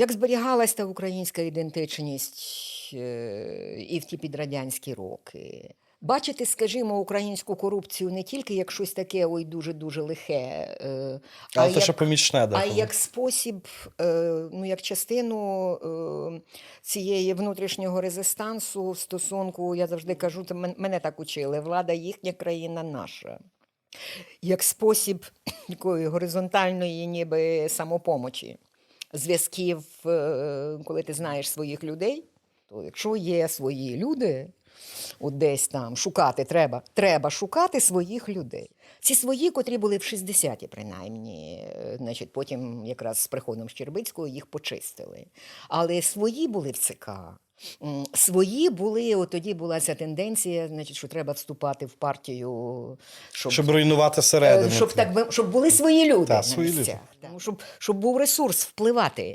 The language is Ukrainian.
Як зберігалась та українська ідентичність е, і в ті підрадянські роки? Бачити, скажімо, українську корупцію не тільки як щось таке, ой, дуже-дуже лихе, е, Але а те, що як, помічне а як спосіб, е, ну, як частину цієї внутрішнього резистансу в стосунку, я завжди кажу, мене так учили, влада їхня, країна наша. Як спосіб такої горизонтальної ніби самопомочі, зв'язків, е, коли ти знаєш своїх людей, то якщо є свої люди, от десь там шукати треба, треба шукати своїх людей. Ці свої, котрі були в 60-ті, принаймні, е, значить, потім якраз з приходом Щербицького їх почистили. Але свої були в ЦК. Свої були, от тоді була ця тенденція, значить, що треба вступати в партію, щоб, Щоб руйнувати е, середину. щоб, так, щоб були свої люди на свої люди. Тому щоб, щоб був ресурс впливати.